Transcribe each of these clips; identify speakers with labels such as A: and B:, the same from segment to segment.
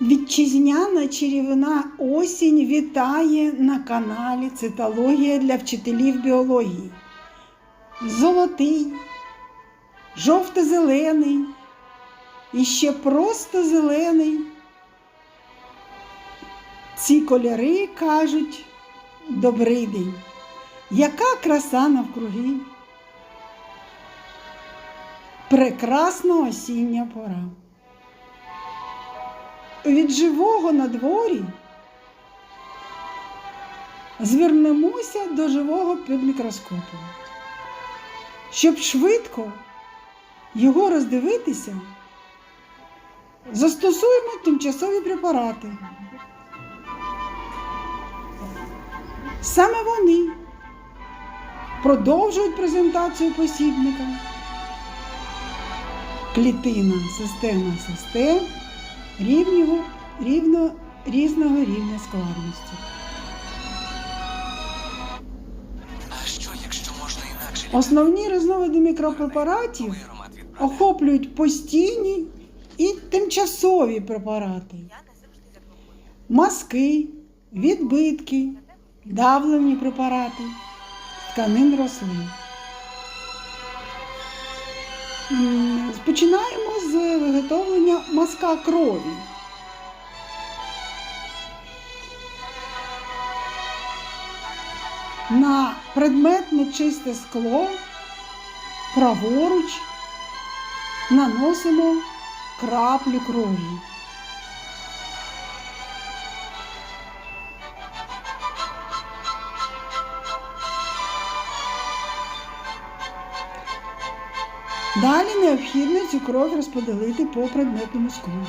A: Вітчизняна чарівна осінь вітає на каналі Цитологія для вчителів біології. Золотий, жовто-зелений і ще просто зелений. Ці кольори кажуть добрий день. Яка краса навкруги. Прекрасна осіння пора. Від живого на дворі звернемося до живого під мікроскопом. Щоб швидко його роздивитися, застосуємо тимчасові препарати. Саме вони продовжують презентацію посібника. Клітина, система систем рівнього, рівно, різного рівня складності.
B: А що, якщо можна інакше?
A: Основні різновиди мікропрепаратів охоплюють постійні і тимчасові препарати, маски, відбитки, давлені препарати, тканин рослин. Починаємо з виготовлення маска крові. На предметне чисте скло праворуч наносимо краплю крові. Далі необхідно цю кров розподілити по предметному склу.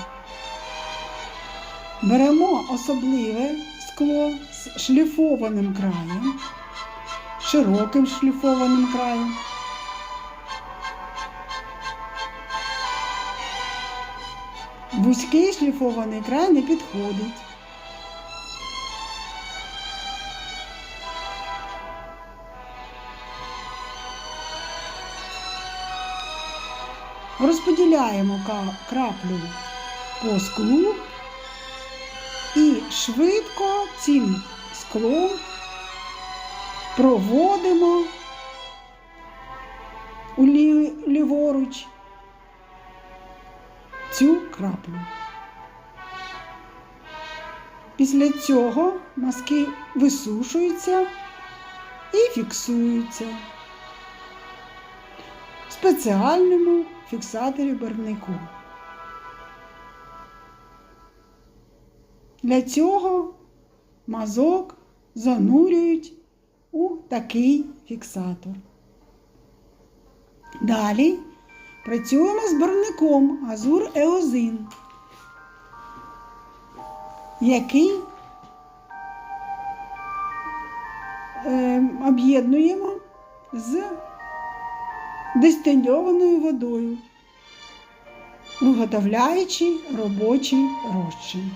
A: Беремо особливе скло з шліфованим краєм, широким шліфованим краєм. Вузький шліфований край не підходить. Розподіляємо краплю по склу і швидко цим склом проводимо у ліворуч цю краплю. Після цього маски висушуються і фіксуються спеціальному фіксаторі барвнику. Для цього мазок занурюють у такий фіксатор. Далі працюємо з барвником Азур Еозин, який е, об'єднуємо з дистильованою водою, виготовляючи робочий розчин.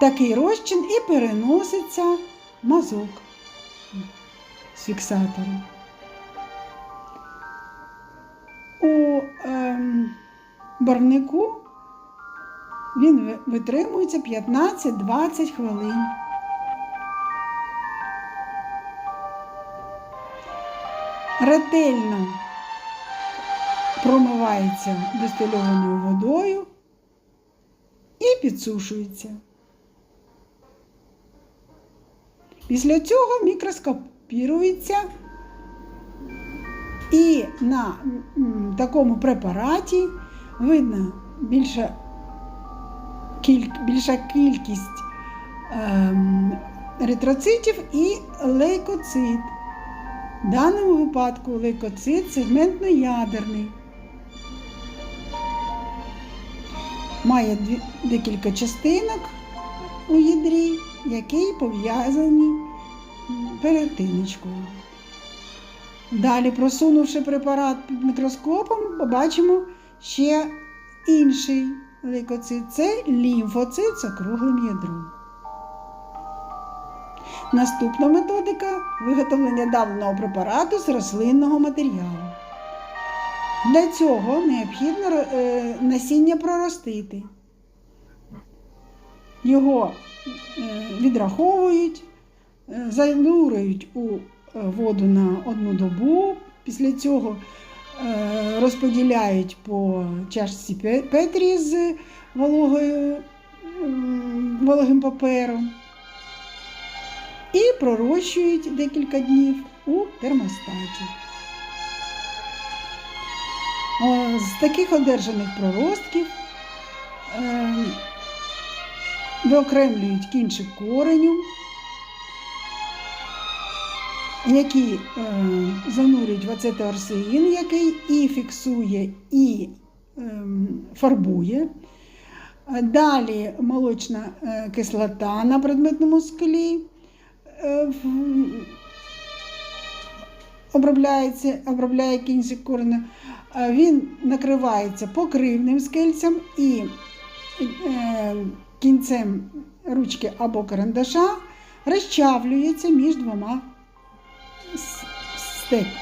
A: Такий розчин і переноситься мазок з фіксатором. У ем, барвнику він витримується 15-20 хвилин. Ретельно промивається дистильованою водою і підсушується. Після цього мікроскопірується і на такому препараті видно більша, більша кількість ем, еритроцитів і лейкоцит. В даному випадку лейкоцит сегментно-ядерний. Має декілька частинок у ядрі, які пов'язані перетиночкою. Далі, просунувши препарат під мікроскопом, побачимо ще інший лейкоцит. Це лімфоцит з округлим ядром. Наступна методика виготовлення давленого препарату з рослинного матеріалу. Для цього необхідно е, насіння проростити. Його е, відраховують, е, занурюють у воду на одну добу. Після цього розподіляють по чашці Петрі з вологою, вологим папером і пророщують декілька днів у термостаті. З таких одержаних проростків е, виокремлюють кінчик кореню, які е, занурюють в ацетоарсеїн, який і фіксує, і ем, фарбує. Далі молочна е, кислота на предметному склі обробляється, обробляє кінчик кореня. Е, Він накривається покривним скельцем і е, кінцем ручки або карандаша розчавлюється між двома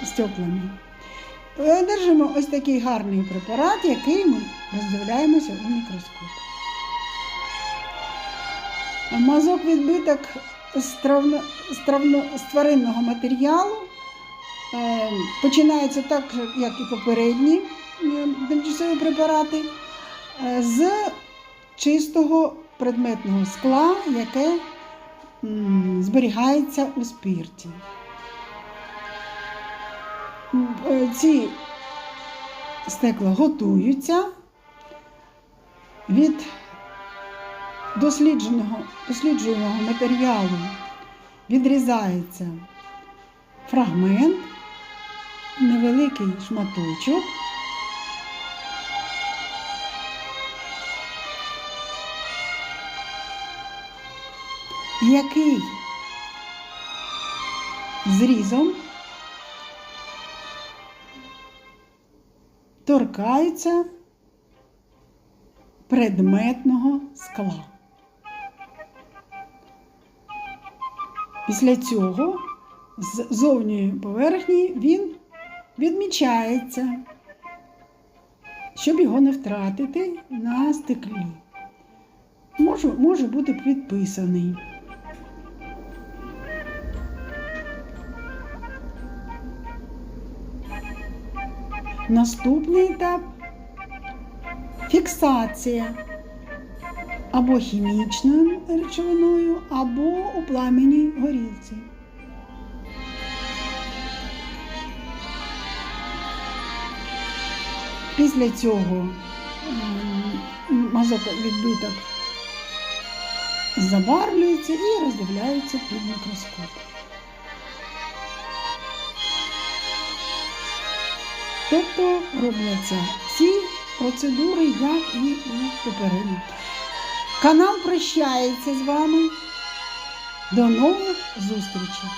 A: стеклами. Одержимо ось такий гарний препарат, який ми роздивляємося у мікроскоп. Мазок відбиток з, травно, з, травно, з тваринного матеріалу е, починається так, як і попередні е, тимчасові препарати, е, з чистого предметного скла, яке зберігається у спирті. Е, Ці стекла готуються від дослідженого, досліджуваного матеріалу відрізається фрагмент, невеликий шматочок. який зрізом торкається предметного скла. Після цього з зовньої поверхні він відмічається, щоб його не втратити на стеклі. Може, може бути підписаний. Наступний етап фіксація або хімічною речовиною, або у пламені горілці. Після цього мазок відбиток забарвлюється і роздивляється під мікроскоп. Тобто робляться всі процедури, як і у. Канал прощається з вами. До нових зустрічей!